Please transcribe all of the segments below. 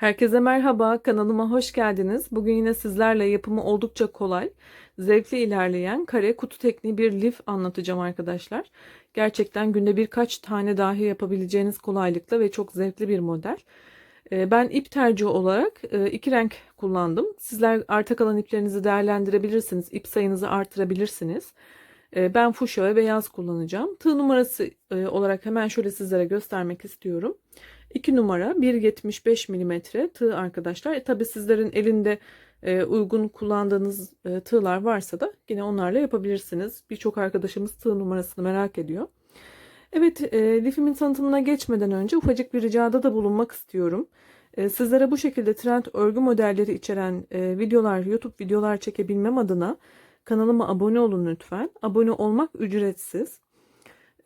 Herkese merhaba, kanalıma hoş geldiniz. Bugün yine sizlerle yapımı oldukça kolay, zevkli ilerleyen kare kutu tekniği bir lif anlatacağım arkadaşlar. Gerçekten günde birkaç tane dahi yapabileceğiniz kolaylıkla ve çok zevkli bir model. Ee, Ben ip tercihi olarak e, iki renk kullandım. Sizler arta kalan iplerinizi değerlendirebilirsiniz, ip sayınızı artırabilirsiniz. Ee, Ben fuşya ve beyaz kullanacağım. Tığ numarası e, olarak hemen şöyle sizlere göstermek istiyorum. 2 numara 1.75 mm tığ arkadaşlar. E, tabi sizlerin elinde e, uygun kullandığınız e, tığlar varsa da yine onlarla yapabilirsiniz. Birçok arkadaşımız tığ numarasını merak ediyor. Evet e, lifimin tanıtımına geçmeden önce ufacık bir ricada da bulunmak istiyorum. E, sizlere bu şekilde trend örgü modelleri içeren e, videolar, YouTube videolar çekebilmem adına kanalıma abone olun lütfen. Abone olmak ücretsiz.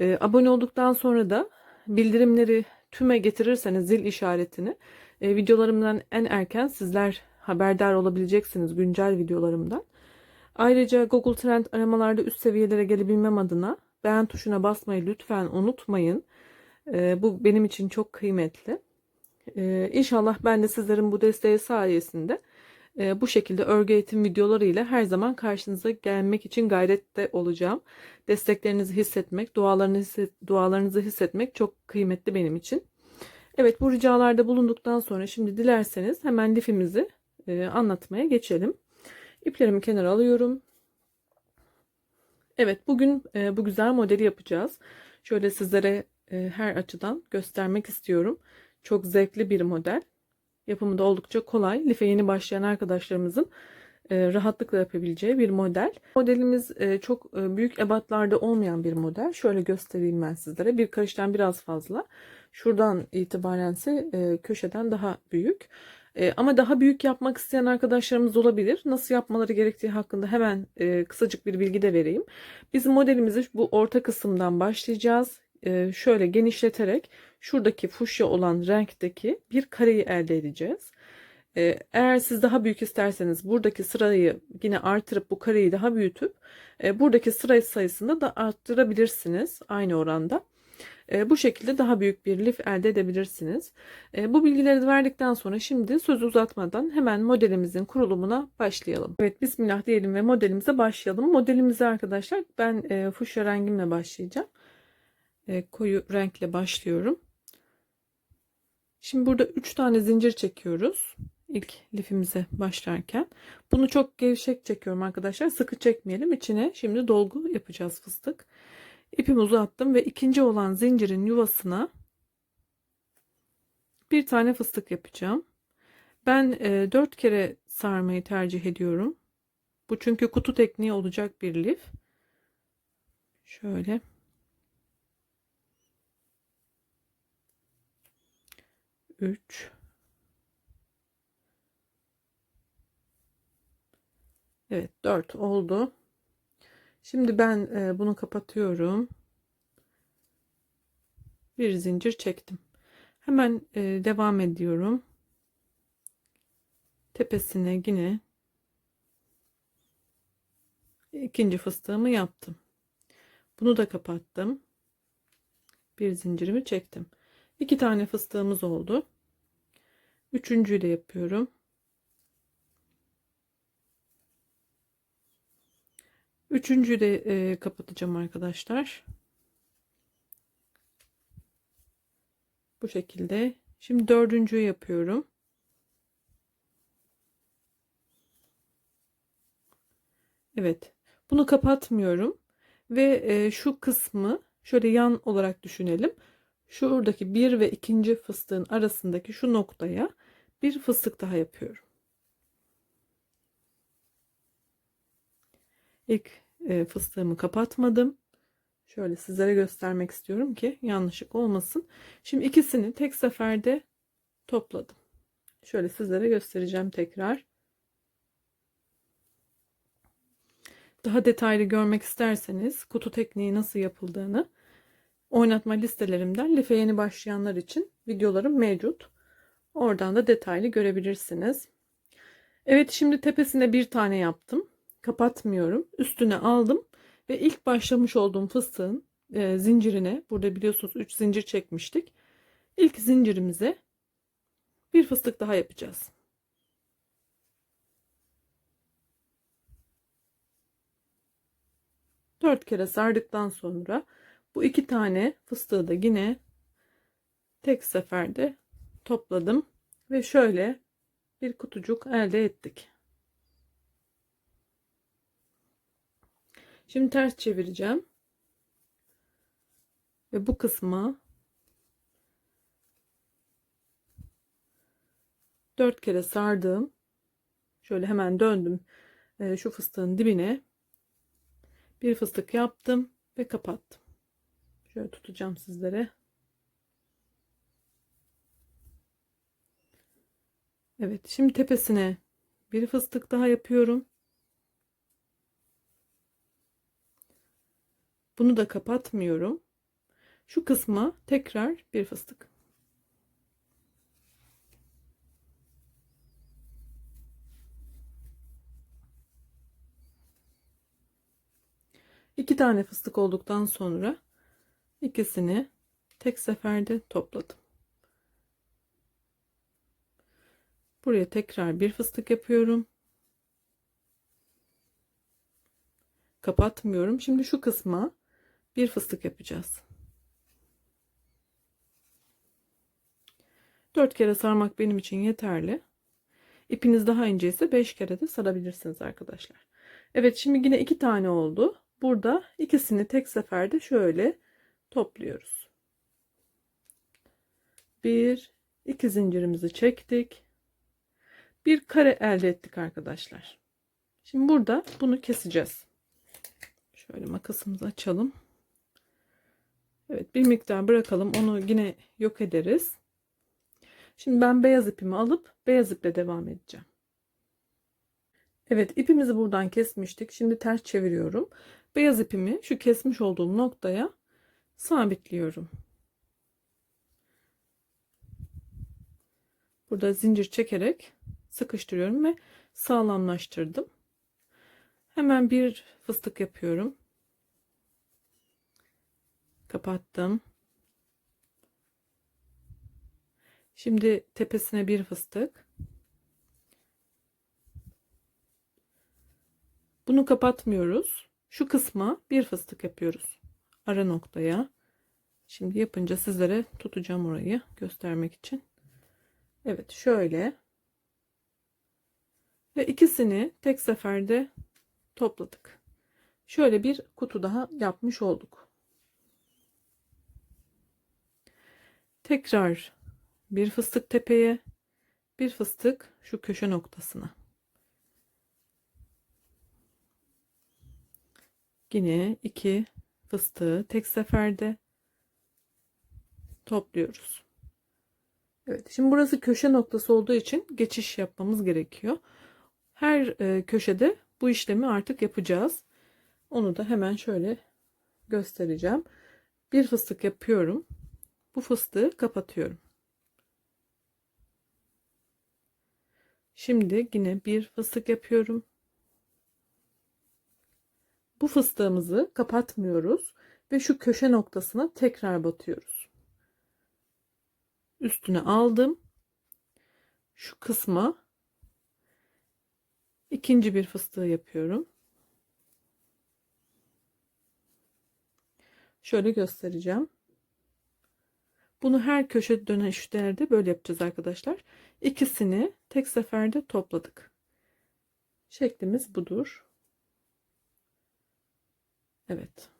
E, abone olduktan sonra da bildirimleri tüme getirirseniz zil işaretini e, videolarımdan en erken sizler haberdar olabileceksiniz güncel videolarımdan. Ayrıca Google Trend aramalarda üst seviyelere gelebilmem adına beğen tuşuna basmayı lütfen unutmayın. E, bu benim için çok kıymetli. E, inşallah ben de sizlerin bu desteği sayesinde e, bu şekilde örgü eğitim videoları ile her zaman karşınıza gelmek için gayrette olacağım. Desteklerinizi hissetmek, dualarınızı, hisset, dualarınızı hissetmek çok kıymetli benim için. Evet bu ricalarda bulunduktan sonra şimdi dilerseniz hemen lifimizi e, anlatmaya geçelim. İplerimi kenara alıyorum. Evet bugün e, bu güzel modeli yapacağız. Şöyle sizlere e, her açıdan göstermek istiyorum. Çok zevkli bir model. Yapımı da oldukça kolay. Life yeni başlayan arkadaşlarımızın e, rahatlıkla yapabileceği bir model. Modelimiz e, çok e, büyük ebatlarda olmayan bir model. Şöyle göstereyim ben sizlere. Bir karıştan biraz fazla. Şuradan itibarense köşeden daha büyük. Ama daha büyük yapmak isteyen arkadaşlarımız olabilir. Nasıl yapmaları gerektiği hakkında hemen kısacık bir bilgi de vereyim. Biz modelimizi bu orta kısımdan başlayacağız. E, şöyle genişleterek şuradaki fuşya olan renkteki bir kareyi elde edeceğiz. E, eğer siz daha büyük isterseniz buradaki sırayı yine artırıp bu kareyi daha büyütüp e, buradaki sıra sayısını da arttırabilirsiniz aynı oranda. Bu şekilde daha büyük bir lif elde edebilirsiniz. Bu bilgileri verdikten sonra şimdi sözü uzatmadan hemen modelimizin kurulumuna başlayalım. Evet bismillah diyelim ve modelimize başlayalım. Modelimize arkadaşlar ben e, fuşya rengimle başlayacağım. E, koyu renkle başlıyorum. Şimdi burada 3 tane zincir çekiyoruz. İlk lifimize başlarken. Bunu çok gevşek çekiyorum arkadaşlar. Sıkı çekmeyelim. İçine şimdi dolgu yapacağız fıstık. İpimi uzattım ve ikinci olan zincirin yuvasına bir tane fıstık yapacağım. Ben e, 4 kere sarmayı tercih ediyorum. Bu çünkü kutu tekniği olacak bir lif. Şöyle. Üç. Evet dört oldu. Şimdi ben e, bunu kapatıyorum. Bir zincir çektim. Hemen e, devam ediyorum. Tepesine yine ikinci fıstığımı yaptım. Bunu da kapattım. Bir zincirimi çektim. İki tane fıstığımız oldu. Üçüncüyü de yapıyorum. Üçüncüyü de e, kapatacağım arkadaşlar. Bu şekilde. Şimdi dördüncüyü yapıyorum. Evet. Bunu kapatmıyorum. Ve e, şu kısmı şöyle yan olarak düşünelim. Şuradaki bir ve ikinci fıstığın arasındaki şu noktaya bir fıstık daha yapıyorum. İlk e, fıstığımı kapatmadım. Şöyle sizlere göstermek istiyorum ki yanlışlık olmasın. Şimdi ikisini tek seferde topladım. Şöyle sizlere göstereceğim tekrar. Daha detaylı görmek isterseniz kutu tekniği nasıl yapıldığını oynatma listelerimden life yeni başlayanlar için videolarım mevcut. Oradan da detaylı görebilirsiniz. Evet şimdi tepesine bir tane yaptım. Kapatmıyorum. Üstüne aldım ve ilk başlamış olduğum fıstığın e, zincirine burada biliyorsunuz 3 zincir çekmiştik. İlk zincirimize Bir fıstık daha yapacağız. Dört kere sardıktan sonra bu iki tane fıstığı da yine tek seferde topladım ve şöyle bir kutucuk elde ettik. Şimdi ters çevireceğim. Ve bu kısma dört kere sardım. Şöyle hemen döndüm. Ee, şu fıstığın dibine bir fıstık yaptım ve kapattım. Şöyle tutacağım sizlere. Evet, şimdi tepesine bir fıstık daha yapıyorum. Bunu da kapatmıyorum. Şu kısma tekrar bir fıstık. İki tane fıstık olduktan sonra ikisini tek seferde topladım. Buraya tekrar bir fıstık yapıyorum. Kapatmıyorum. Şimdi şu kısma bir fıstık yapacağız. Dört kere sarmak benim için yeterli. İpiniz daha ince ise beş kere de sarabilirsiniz arkadaşlar. Evet şimdi yine iki tane oldu. Burada ikisini tek seferde şöyle topluyoruz. Bir, iki zincirimizi çektik. Bir kare elde ettik arkadaşlar. Şimdi burada bunu keseceğiz. Şöyle makasımızı açalım. Evet bir miktar bırakalım. Onu yine yok ederiz. Şimdi ben beyaz ipimi alıp beyaz iple devam edeceğim. Evet ipimizi buradan kesmiştik. Şimdi ters çeviriyorum. Beyaz ipimi şu kesmiş olduğum noktaya sabitliyorum. Burada zincir çekerek sıkıştırıyorum ve sağlamlaştırdım. Hemen bir fıstık yapıyorum. Kapattım. Şimdi tepesine bir fıstık. Bunu kapatmıyoruz. Şu kısma bir fıstık yapıyoruz. Ara noktaya. Şimdi yapınca sizlere tutacağım orayı göstermek için. Evet şöyle. Ve ikisini tek seferde topladık. Şöyle bir kutu daha yapmış olduk. Tekrar bir fıstık tepeye, bir fıstık şu köşe noktasına. Yine iki fıstığı tek seferde topluyoruz. Evet, şimdi burası köşe noktası olduğu için geçiş yapmamız gerekiyor. Her e, köşede bu işlemi artık yapacağız. Onu da hemen şöyle göstereceğim. Bir fıstık yapıyorum. Bu fıstığı kapatıyorum. Şimdi yine bir fıstık yapıyorum. Bu fıstığımızı kapatmıyoruz ve şu köşe noktasına tekrar batıyoruz. Üstüne aldım. Şu kısma ikinci bir fıstığı yapıyorum. Şöyle göstereceğim. Bunu her köşe dönüşlerde böyle yapacağız arkadaşlar. İkisini tek seferde topladık. Şeklimiz budur. Evet.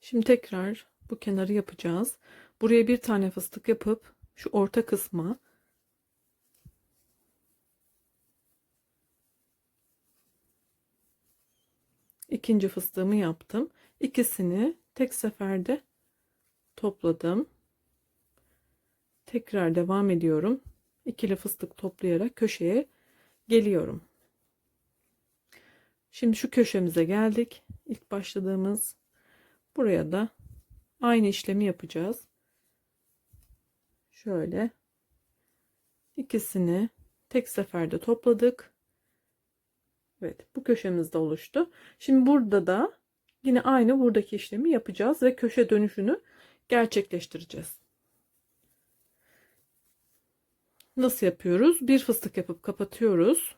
Şimdi tekrar bu kenarı yapacağız. Buraya bir tane fıstık yapıp şu orta kısma ikinci fıstığımı yaptım. İkisini tek seferde topladım. Tekrar devam ediyorum. İkili fıstık toplayarak köşeye geliyorum. Şimdi şu köşemize geldik. İlk başladığımız buraya da aynı işlemi yapacağız. Şöyle ikisini tek seferde topladık. Evet bu köşemiz de oluştu. Şimdi burada da yine aynı buradaki işlemi yapacağız ve köşe dönüşünü gerçekleştireceğiz. Nasıl yapıyoruz? Bir fıstık yapıp kapatıyoruz.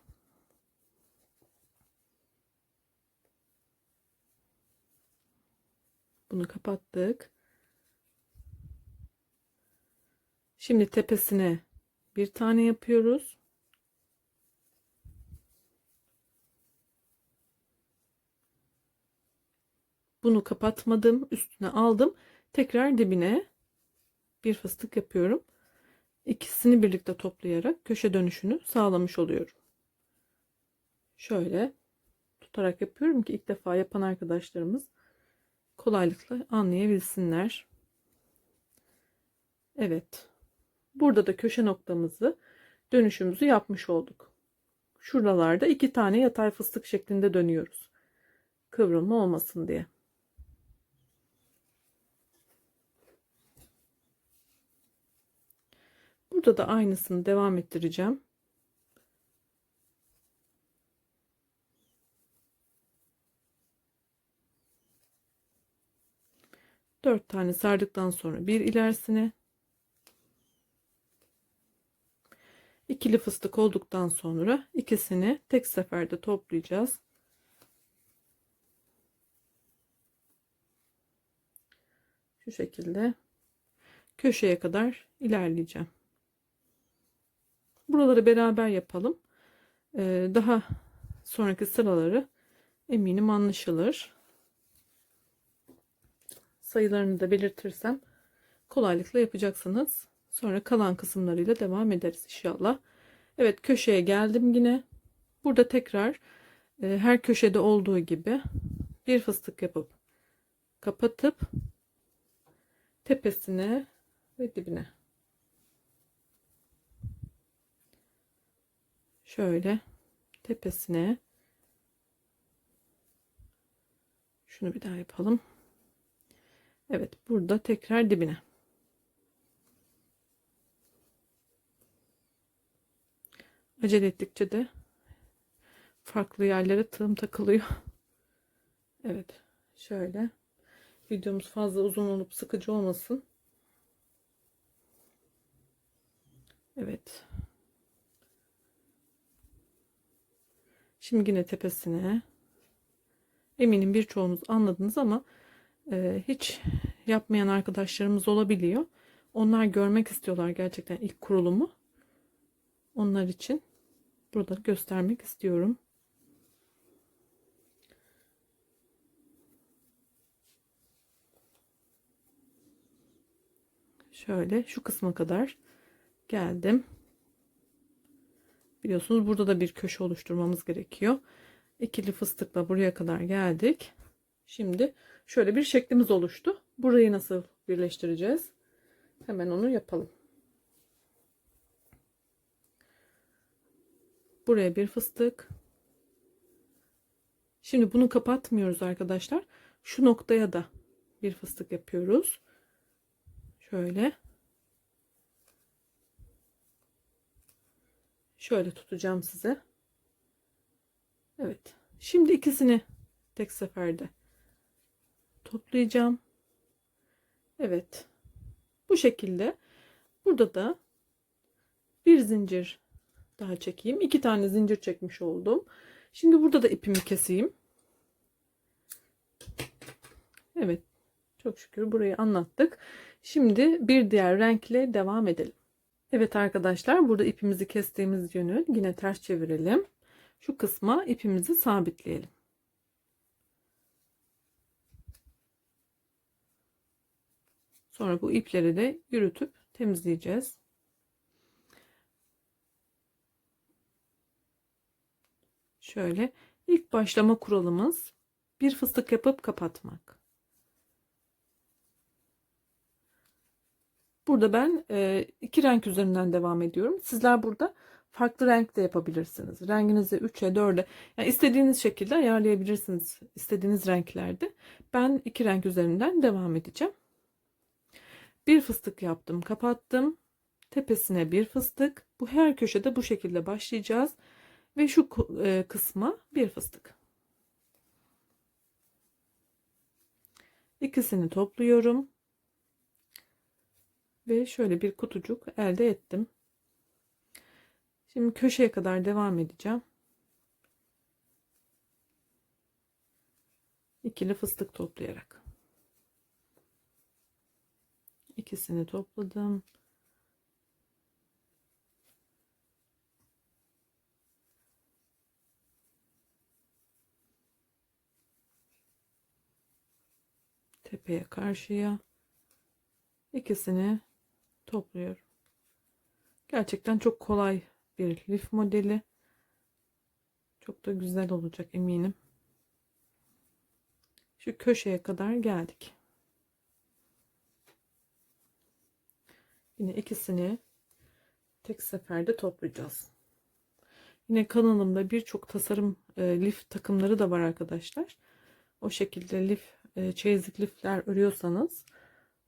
Bunu kapattık. Şimdi tepesine bir tane yapıyoruz. Bunu kapatmadım. Üstüne aldım. Tekrar dibine bir fıstık yapıyorum. İkisini birlikte toplayarak köşe dönüşünü sağlamış oluyorum. Şöyle tutarak yapıyorum ki ilk defa yapan arkadaşlarımız kolaylıkla anlayabilsinler. Evet. Burada da köşe noktamızı dönüşümüzü yapmış olduk. Şuralarda iki tane yatay fıstık şeklinde dönüyoruz. Kıvrılma olmasın diye. Burada da aynısını devam ettireceğim. Dört tane sardıktan sonra bir ilerisine ikili fıstık olduktan sonra ikisini tek seferde toplayacağız. Şu şekilde köşeye kadar ilerleyeceğim. Buraları beraber yapalım. Ee, daha sonraki sıraları eminim anlaşılır. Sayılarını da belirtirsem kolaylıkla yapacaksınız. Sonra kalan kısımlarıyla devam ederiz inşallah. Evet köşeye geldim yine. Burada tekrar e, her köşede olduğu gibi bir fıstık yapıp kapatıp tepesine ve dibine şöyle tepesine şunu bir daha yapalım. Evet burada tekrar dibine. Acele ettikçe de farklı yerlere tığım takılıyor. Evet şöyle videomuz fazla uzun olup sıkıcı olmasın. Evet. Şimdi yine tepesine. Eminim birçoğunuz anladınız ama e, hiç yapmayan arkadaşlarımız olabiliyor. Onlar görmek istiyorlar gerçekten ilk kurulumu. Onlar için burada göstermek istiyorum. Şöyle şu kısma kadar geldim. Biliyorsunuz burada da bir köşe oluşturmamız gerekiyor. İkili fıstıkla buraya kadar geldik. Şimdi şöyle bir şeklimiz oluştu. Burayı nasıl birleştireceğiz? Hemen onu yapalım. Buraya bir fıstık. Şimdi bunu kapatmıyoruz arkadaşlar. Şu noktaya da bir fıstık yapıyoruz. Şöyle. Şöyle tutacağım size. Evet. Şimdi ikisini tek seferde toplayacağım. Evet. Bu şekilde burada da bir zincir daha çekeyim. İki tane zincir çekmiş oldum. Şimdi burada da ipimi keseyim. Evet. Çok şükür burayı anlattık. Şimdi bir diğer renkle devam edelim. Evet arkadaşlar burada ipimizi kestiğimiz yönü yine ters çevirelim. Şu kısma ipimizi sabitleyelim. Sonra bu ipleri de yürütüp temizleyeceğiz. Şöyle ilk başlama kuralımız bir fıstık yapıp kapatmak. Burada ben e, iki renk üzerinden devam ediyorum. Sizler burada farklı renk de yapabilirsiniz. Renginizi 3'e 4'e yani istediğiniz şekilde ayarlayabilirsiniz. istediğiniz renklerde. Ben iki renk üzerinden devam edeceğim. Bir fıstık yaptım, kapattım. Tepesine bir fıstık. Bu her köşede bu şekilde başlayacağız. Ve şu e, kısma bir fıstık. İkisini topluyorum. Ve şöyle bir kutucuk elde ettim. Şimdi köşeye kadar devam edeceğim. İkili fıstık toplayarak. İkisini topladım. Tepeye karşıya ikisini topluyorum. Gerçekten çok kolay bir lif modeli. Çok da güzel olacak eminim. Şu köşeye kadar geldik. Yine ikisini tek seferde toplayacağız. Yine kanalımda birçok tasarım e, lif takımları da var arkadaşlar. O şekilde lif, e, çeyizlik lifler örüyorsanız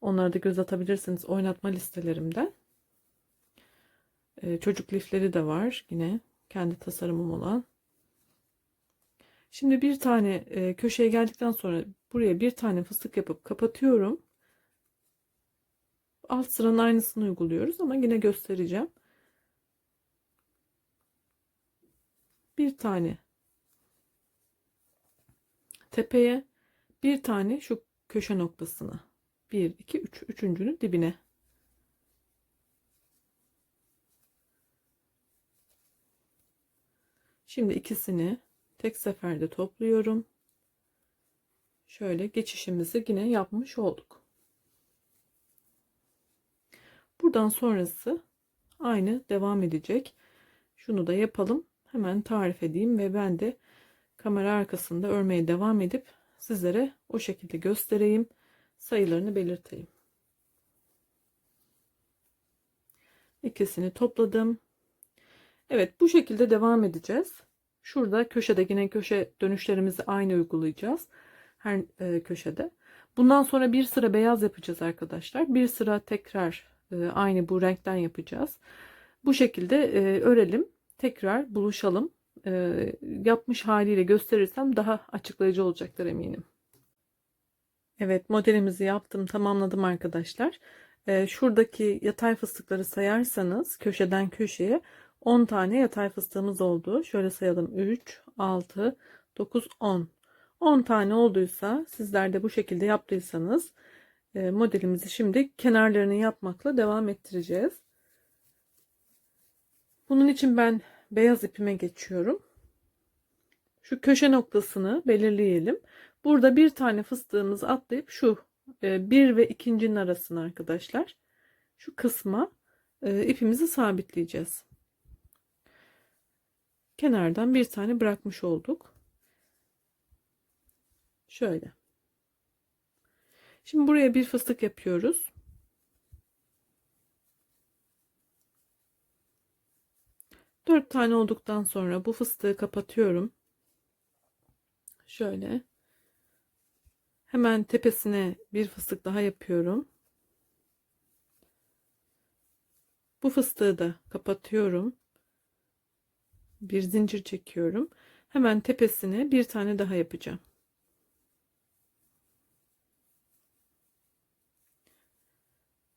onlara da göz atabilirsiniz oynatma listelerimden. E, çocuk lifleri de var yine kendi tasarımım olan. Şimdi bir tane e, köşeye geldikten sonra buraya bir tane fıstık yapıp kapatıyorum. Alt sıranın aynısını uyguluyoruz ama yine göstereceğim. Bir tane tepeye bir tane şu köşe noktasına 1 2 3 üçüncünün dibine Şimdi ikisini tek seferde topluyorum. Şöyle geçişimizi yine yapmış olduk. Buradan sonrası aynı devam edecek. Şunu da yapalım. Hemen tarif edeyim ve ben de kamera arkasında örmeye devam edip sizlere o şekilde göstereyim. Sayılarını belirteyim. İkisini topladım. Evet bu şekilde devam edeceğiz. Şurada köşede yine köşe dönüşlerimizi aynı uygulayacağız. Her e, köşede. Bundan sonra bir sıra beyaz yapacağız arkadaşlar. Bir sıra tekrar e, aynı bu renkten yapacağız. Bu şekilde e, örelim. Tekrar buluşalım. E, yapmış haliyle gösterirsem daha açıklayıcı olacaktır eminim. Evet modelimizi yaptım tamamladım arkadaşlar. E, şuradaki yatay fıstıkları sayarsanız köşeden köşeye 10 tane yatay fıstığımız oldu. Şöyle sayalım 3, 6, 9, 10. 10 tane olduysa sizler de bu şekilde yaptıysanız e, modelimizi şimdi kenarlarını yapmakla devam ettireceğiz. Bunun için ben beyaz ipime geçiyorum. Şu köşe noktasını belirleyelim. Burada bir tane fıstığımızı atlayıp şu e, bir ve ikincinin arasına arkadaşlar şu kısma e, ipimizi sabitleyeceğiz kenardan bir tane bırakmış olduk. Şöyle. Şimdi buraya bir fıstık yapıyoruz. Dört tane olduktan sonra bu fıstığı kapatıyorum. Şöyle. Hemen tepesine bir fıstık daha yapıyorum. Bu fıstığı da kapatıyorum bir zincir çekiyorum. Hemen tepesine bir tane daha yapacağım.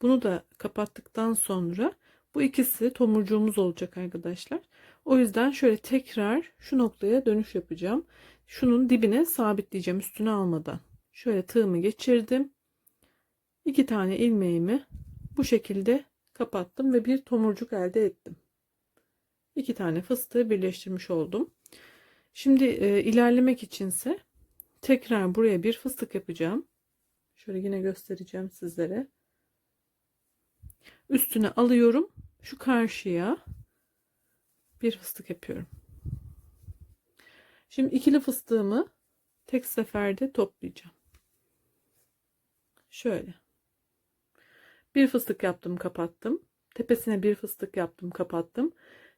Bunu da kapattıktan sonra bu ikisi tomurcuğumuz olacak arkadaşlar. O yüzden şöyle tekrar şu noktaya dönüş yapacağım. Şunun dibine sabitleyeceğim üstüne almadan. Şöyle tığımı geçirdim. İki tane ilmeğimi bu şekilde kapattım ve bir tomurcuk elde ettim iki tane fıstığı birleştirmiş oldum. Şimdi e, ilerlemek içinse tekrar buraya bir fıstık yapacağım. Şöyle yine göstereceğim sizlere. Üstüne alıyorum. Şu karşıya bir fıstık yapıyorum. Şimdi ikili fıstığımı tek seferde toplayacağım. Şöyle. Bir fıstık yaptım, kapattım. Tepesine bir fıstık yaptım, kapattım.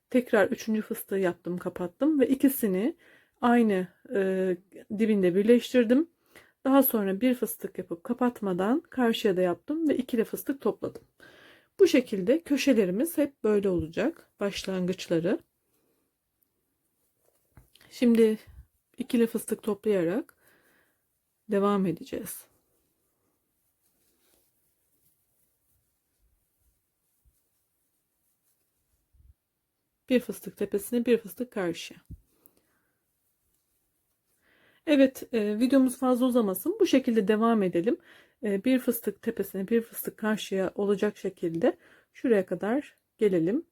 Tekrar üçüncü fıstığı yaptım kapattım ve ikisini aynı e, dibinde birleştirdim. Daha sonra bir fıstık yapıp kapatmadan karşıya da yaptım ve ikili fıstık topladım. Bu şekilde köşelerimiz hep böyle olacak başlangıçları. Şimdi ikili fıstık toplayarak devam edeceğiz. Bir fıstık tepesine bir fıstık karşıya. Evet e, videomuz fazla uzamasın. Bu şekilde devam edelim. E, bir fıstık tepesine bir fıstık karşıya olacak şekilde şuraya kadar gelelim.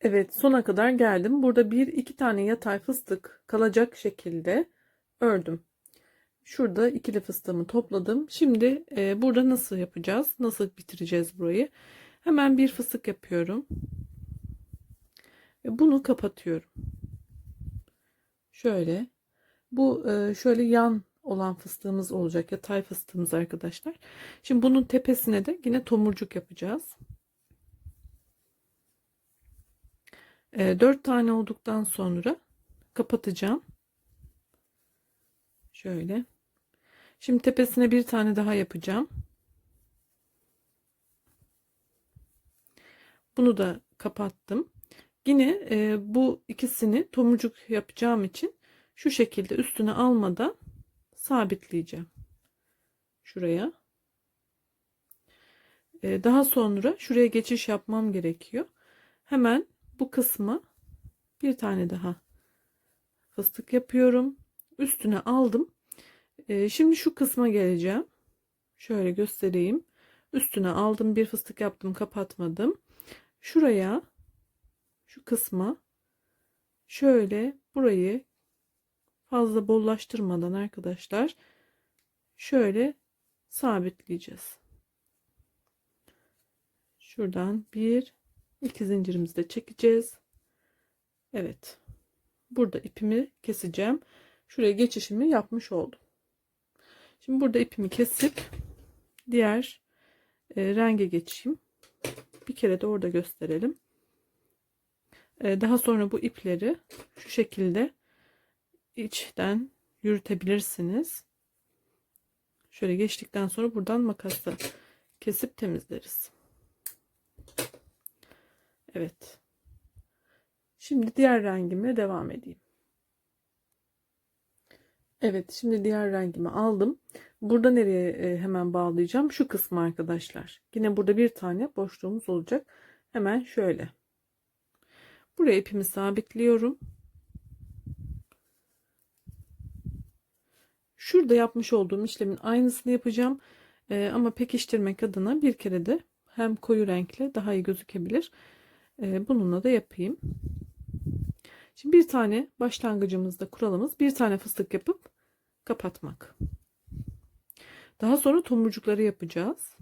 Evet sona kadar geldim. Burada bir iki tane yatay fıstık kalacak şekilde ördüm. Şurada ikili fıstığımı topladım. Şimdi e, burada nasıl yapacağız? Nasıl bitireceğiz burayı? Hemen bir fıstık yapıyorum. Ve bunu kapatıyorum. Şöyle. Bu e, şöyle yan olan fıstığımız olacak. Yatay fıstığımız arkadaşlar. Şimdi bunun tepesine de yine tomurcuk yapacağız. E, 4 tane olduktan sonra kapatacağım. Şöyle. Şimdi tepesine bir tane daha yapacağım. Bunu da kapattım. Yine e, bu ikisini tomurcuk yapacağım için şu şekilde üstüne almadan sabitleyeceğim. Şuraya. E, daha sonra şuraya geçiş yapmam gerekiyor. Hemen bu kısma bir tane daha fıstık yapıyorum. Üstüne aldım. E, şimdi şu kısma geleceğim. Şöyle göstereyim. Üstüne aldım bir fıstık yaptım kapatmadım. Şuraya şu kısma şöyle burayı fazla bollaştırmadan arkadaşlar şöyle sabitleyeceğiz. Şuradan bir iki zincirimizi de çekeceğiz. Evet. Burada ipimi keseceğim. Şuraya geçişimi yapmış oldum. Şimdi burada ipimi kesip diğer e, renge geçeyim. Bir kere de orada gösterelim. E, daha sonra bu ipleri şu şekilde içten yürütebilirsiniz. Şöyle geçtikten sonra buradan makasla kesip temizleriz. Evet. Şimdi diğer rengimle devam edeyim. Evet şimdi diğer rengimi aldım. Burada nereye e, hemen bağlayacağım? Şu kısmı arkadaşlar. Yine burada bir tane boşluğumuz olacak. Hemen şöyle. Buraya ipimi sabitliyorum. Şurada yapmış olduğum işlemin aynısını yapacağım. Ee, ama pekiştirmek adına bir kere de hem koyu renkle daha iyi gözükebilir. Ee, bununla da yapayım. Şimdi bir tane başlangıcımızda kuralımız bir tane fıstık yapıp kapatmak. Daha sonra tomurcukları yapacağız.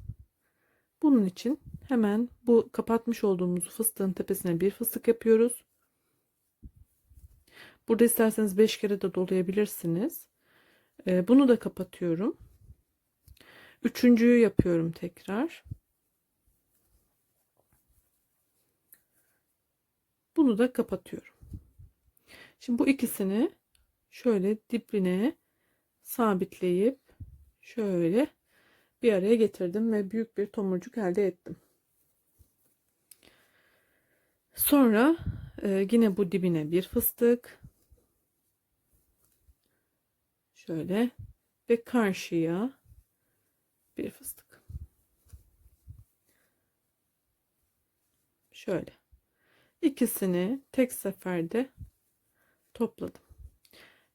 Bunun için hemen bu kapatmış olduğumuz fıstığın tepesine bir fıstık yapıyoruz. Burada isterseniz 5 kere de dolayabilirsiniz. Ee, bunu da kapatıyorum. Üçüncüyü yapıyorum tekrar. Bunu da kapatıyorum. Şimdi bu ikisini şöyle dibine sabitleyip şöyle bir araya getirdim ve büyük bir tomurcuk elde ettim. Sonra e, yine bu dibine bir fıstık. Şöyle ve karşıya bir fıstık. Şöyle. İkisini tek seferde topladım.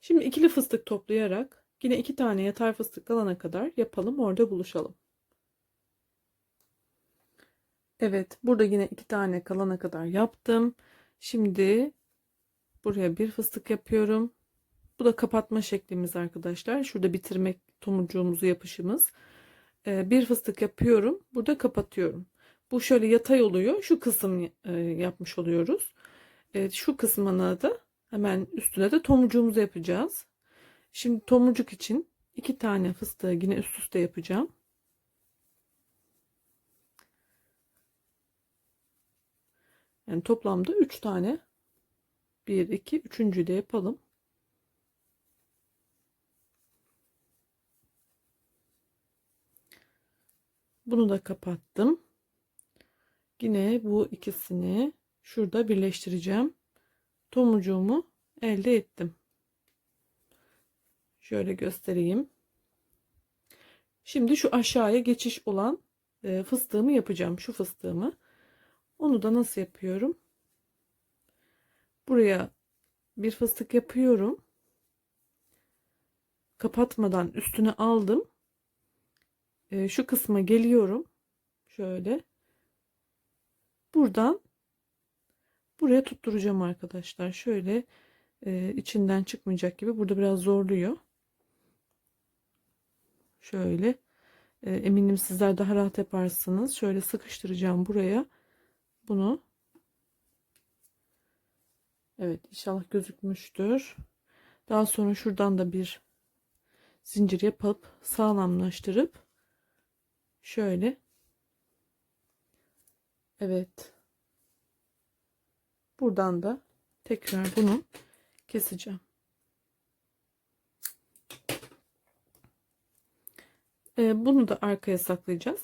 Şimdi ikili fıstık toplayarak yine iki tane yatay fıstık kalana kadar yapalım. Orada buluşalım. Evet burada yine iki tane kalana kadar yaptım. Şimdi buraya bir fıstık yapıyorum. Bu da kapatma şeklimiz arkadaşlar. Şurada bitirmek tomurcuğumuzu yapışımız. Ee, bir fıstık yapıyorum. Burada kapatıyorum. Bu şöyle yatay oluyor. Şu kısım e, yapmış oluyoruz. Şu kısmına da hemen üstüne de tomurcuğumuzu yapacağız. Şimdi tomurcuk için iki tane fıstığı yine üst üste yapacağım. Yani toplamda 3 tane 1 2 üçüncüyü de yapalım. Bunu da kapattım. Yine bu ikisini şurada birleştireceğim. Tomurcuğumu elde ettim. Şöyle göstereyim. Şimdi şu aşağıya geçiş olan e, fıstığımı yapacağım. Şu fıstığımı. Onu da nasıl yapıyorum? Buraya bir fıstık yapıyorum. Kapatmadan üstüne aldım. Ee, şu kısma geliyorum. Şöyle. Buradan buraya tutturacağım arkadaşlar. Şöyle e, içinden çıkmayacak gibi. Burada biraz zorluyor. Şöyle. E, eminim sizler daha rahat yaparsınız. Şöyle sıkıştıracağım buraya. Bunu. Evet inşallah gözükmüştür. Daha sonra şuradan da bir zincir yapıp sağlamlaştırıp şöyle Evet. Buradan da tekrar bunu keseceğim. Bunu da arkaya saklayacağız.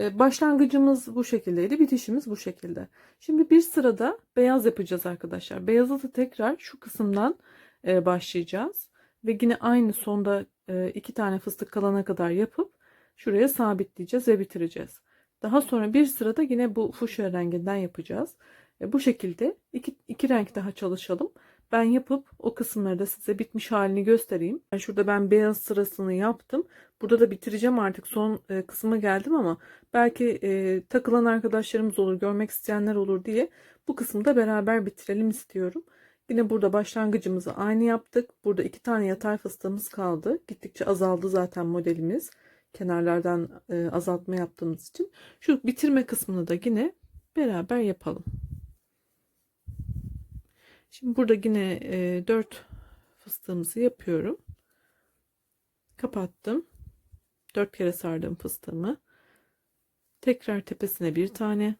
Ee, başlangıcımız bu şekildeydi. Bitişimiz bu şekilde. Şimdi bir sırada beyaz yapacağız arkadaşlar. Beyazı da tekrar şu kısımdan e, başlayacağız. Ve yine aynı sonda e, iki tane fıstık kalana kadar yapıp şuraya sabitleyeceğiz ve bitireceğiz. Daha sonra bir sırada yine bu fuşya renginden yapacağız. E, bu şekilde iki, iki renk daha çalışalım. Ben yapıp o kısımları da size bitmiş halini göstereyim. Yani şurada ben beyaz sırasını yaptım. Burada da bitireceğim artık son e, kısma geldim ama belki e, takılan arkadaşlarımız olur, görmek isteyenler olur diye bu kısmı da beraber bitirelim istiyorum. Yine burada başlangıcımızı aynı yaptık. Burada iki tane yatay fıstığımız kaldı. Gittikçe azaldı zaten modelimiz. Kenarlardan e, azaltma yaptığımız için. Şu bitirme kısmını da yine beraber yapalım. Şimdi burada yine e, 4 fıstığımızı yapıyorum. Kapattım. 4 kere sardım fıstığımı. Tekrar tepesine bir tane.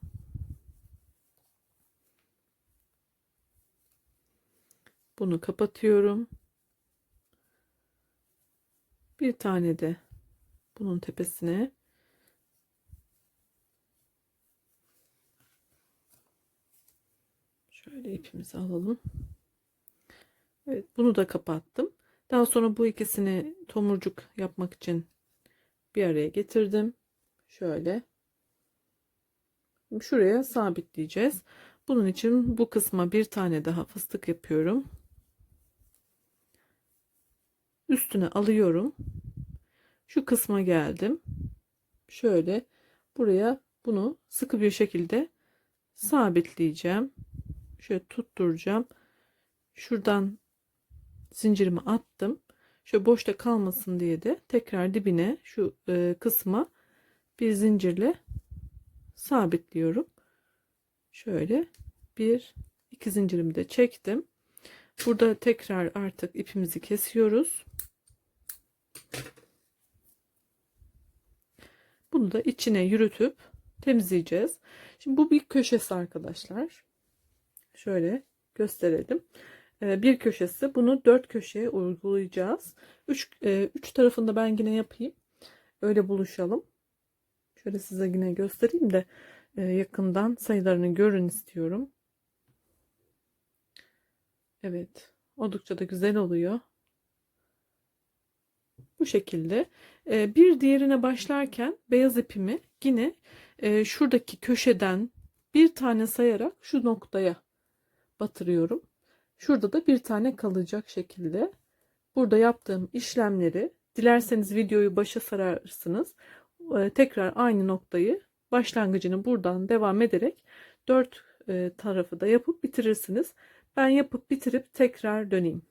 Bunu kapatıyorum. Bir tane de bunun tepesine şöyle ipimizi alalım. Evet bunu da kapattım. Daha sonra bu ikisini tomurcuk yapmak için bir araya getirdim. Şöyle. Şuraya sabitleyeceğiz. Bunun için bu kısma bir tane daha fıstık yapıyorum. Üstüne alıyorum. Şu kısma geldim. Şöyle buraya bunu sıkı bir şekilde sabitleyeceğim. Şöyle tutturacağım. Şuradan zincirimi attım. Şöyle boşta kalmasın diye de tekrar dibine şu e, kısma bir zincirle sabitliyorum. Şöyle bir iki zincirimi de çektim. Burada tekrar artık ipimizi kesiyoruz. Bunu da içine yürütüp temizleyeceğiz. Şimdi bu bir köşesi arkadaşlar. Şöyle gösterelim. Ee, bir köşesi bunu dört köşeye uygulayacağız. Üç, e, üç tarafında ben yine yapayım. Öyle buluşalım. Şöyle size yine göstereyim de e, yakından sayılarını görün istiyorum. Evet. Oldukça da güzel oluyor. Bu şekilde. Ee, bir diğerine başlarken beyaz ipimi yine e, şuradaki köşeden bir tane sayarak şu noktaya batırıyorum. Şurada da bir tane kalacak şekilde. Burada yaptığım işlemleri dilerseniz videoyu başa sararsınız. Ee, tekrar aynı noktayı başlangıcını buradan devam ederek dört e, tarafı da yapıp bitirirsiniz. Ben yapıp bitirip tekrar döneyim.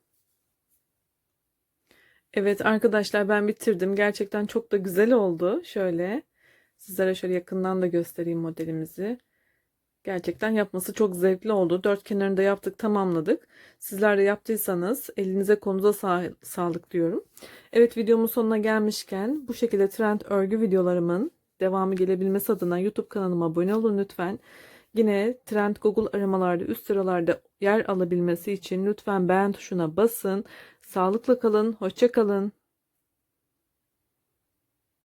Evet arkadaşlar ben bitirdim. Gerçekten çok da güzel oldu. Şöyle sizlere şöyle yakından da göstereyim modelimizi. Gerçekten yapması çok zevkli oldu. Dört kenarını da yaptık tamamladık. Sizler de yaptıysanız elinize konuza sağ sağlık diyorum. Evet videomun sonuna gelmişken bu şekilde trend örgü videolarımın devamı gelebilmesi adına YouTube kanalıma abone olun lütfen. Yine Trend Google aramalarda üst sıralarda yer alabilmesi için lütfen beğen tuşuna basın. Sağlıkla kalın, hoşça kalın.